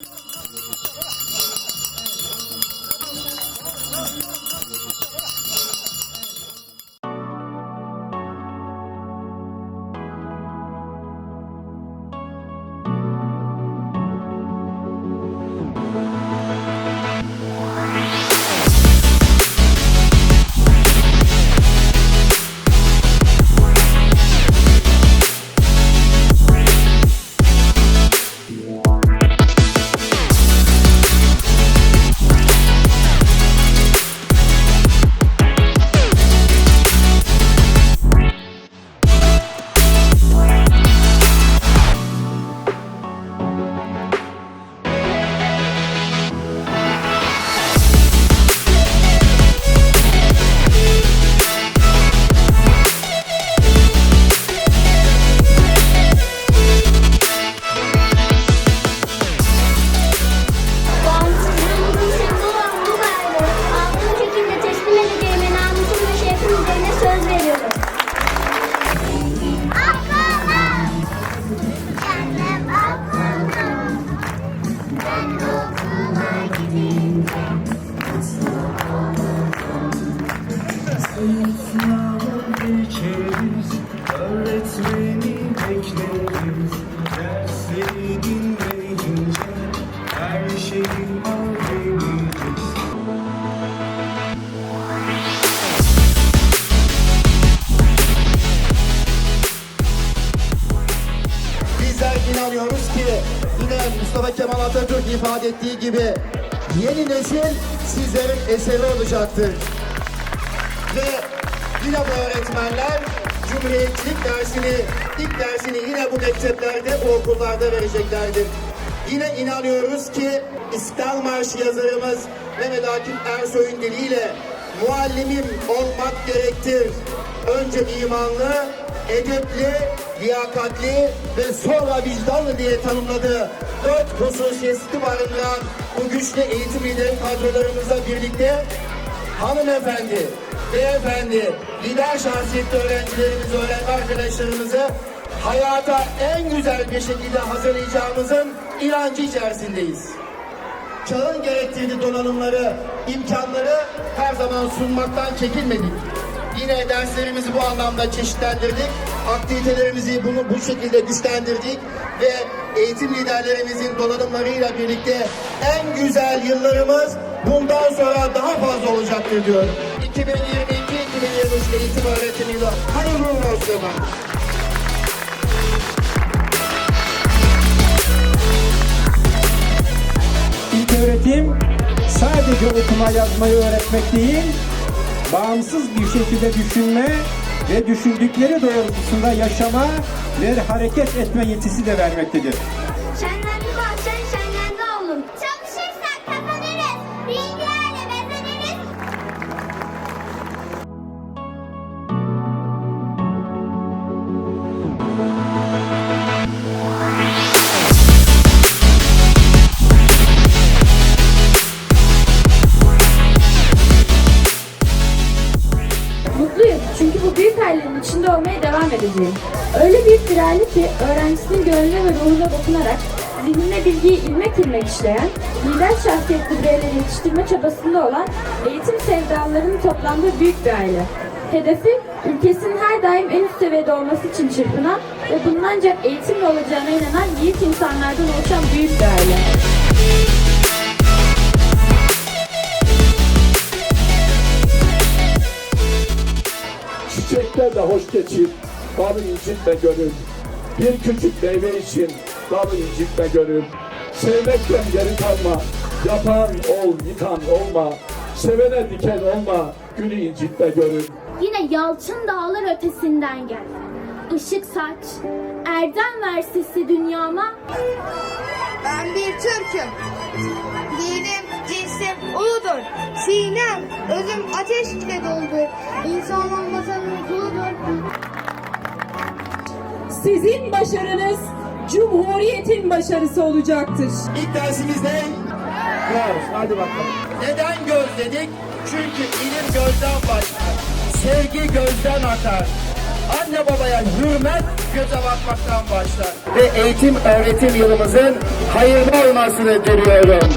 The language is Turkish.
Oh, Mustafa Kemal Atatürk ifade ettiği gibi yeni nesil sizlerin eseri olacaktır. Ve yine bu öğretmenler Cumhuriyetçilik dersini, ilk dersini yine bu mekteplerde, bu okullarda vereceklerdir. Yine inanıyoruz ki İstiklal Marşı yazarımız Mehmet Akif Ersoy'un diliyle muallimim olmak gerektir. Önce imanlı, edepli, liyakatli ve sonra vicdanlı diye tanımladığı dört hususiyeti barındıran bu güçlü eğitim lideri kadrolarımızla birlikte hanımefendi, beyefendi, lider şahsiyetli öğrencilerimizi, öğrenci arkadaşlarımızı hayata en güzel bir şekilde hazırlayacağımızın inancı içerisindeyiz. Çağın gerektirdiği donanımları, imkanları her zaman sunmaktan çekinmedik. Yine derslerimizi bu anlamda çeşitlendirdik. Aktivitelerimizi bunu bu şekilde güçlendirdik ve eğitim liderlerimizin donanımlarıyla birlikte en güzel yıllarımız bundan sonra daha fazla olacaktır diyorum. 2022-2023 eğitim öğretim yılı hayırlı olsun efendim. İlköğretim sadece okuma yazmayı öğretmek değil, bağımsız bir şekilde düşünme ve düşündükleri doğrultusunda yaşama ve hareket etme yetisi de vermektedir. Ailenin içinde olmaya devam edeceğim. Öyle bir aile ki öğrencisinin gönlüne ve ruhuna dokunarak zihnine bilgiyi ilmek ilmek işleyen, lider şahsiyetli bireyleri yetiştirme çabasında olan eğitim sevdalarının toplandığı büyük bir aile. Hedefi ülkesinin her daim en üst seviyede olması için çırpınan ve bunun ancak eğitimle olacağına inanan yiğit insanlardan oluşan büyük bir aile. Hoş geçip dalı incitme gönül. Bir küçük meyve için dalı incitme gönül. Sevmekten geri kalma, yapan ol, yıkan olma. Sevene diken olma, gülü incitme gönül. Yine Yalçın dağlar ötesinden gel. Işık saç, erdem ver sesi dünyama. Ben bir Türk'üm. Sinem, özüm ateş ile doldur. İnsan olmasanın kuludur. Sizin başarınız Cumhuriyet'in başarısı olacaktır. İlk dersimiz ne? Göz. Hadi bakalım. Neden göz dedik? Çünkü ilim gözden başlar. Sevgi gözden akar. anne babaya hürmet göze bakmaktan başlar. Ve eğitim öğretim yılımızın hayırlı olmasını diliyorum.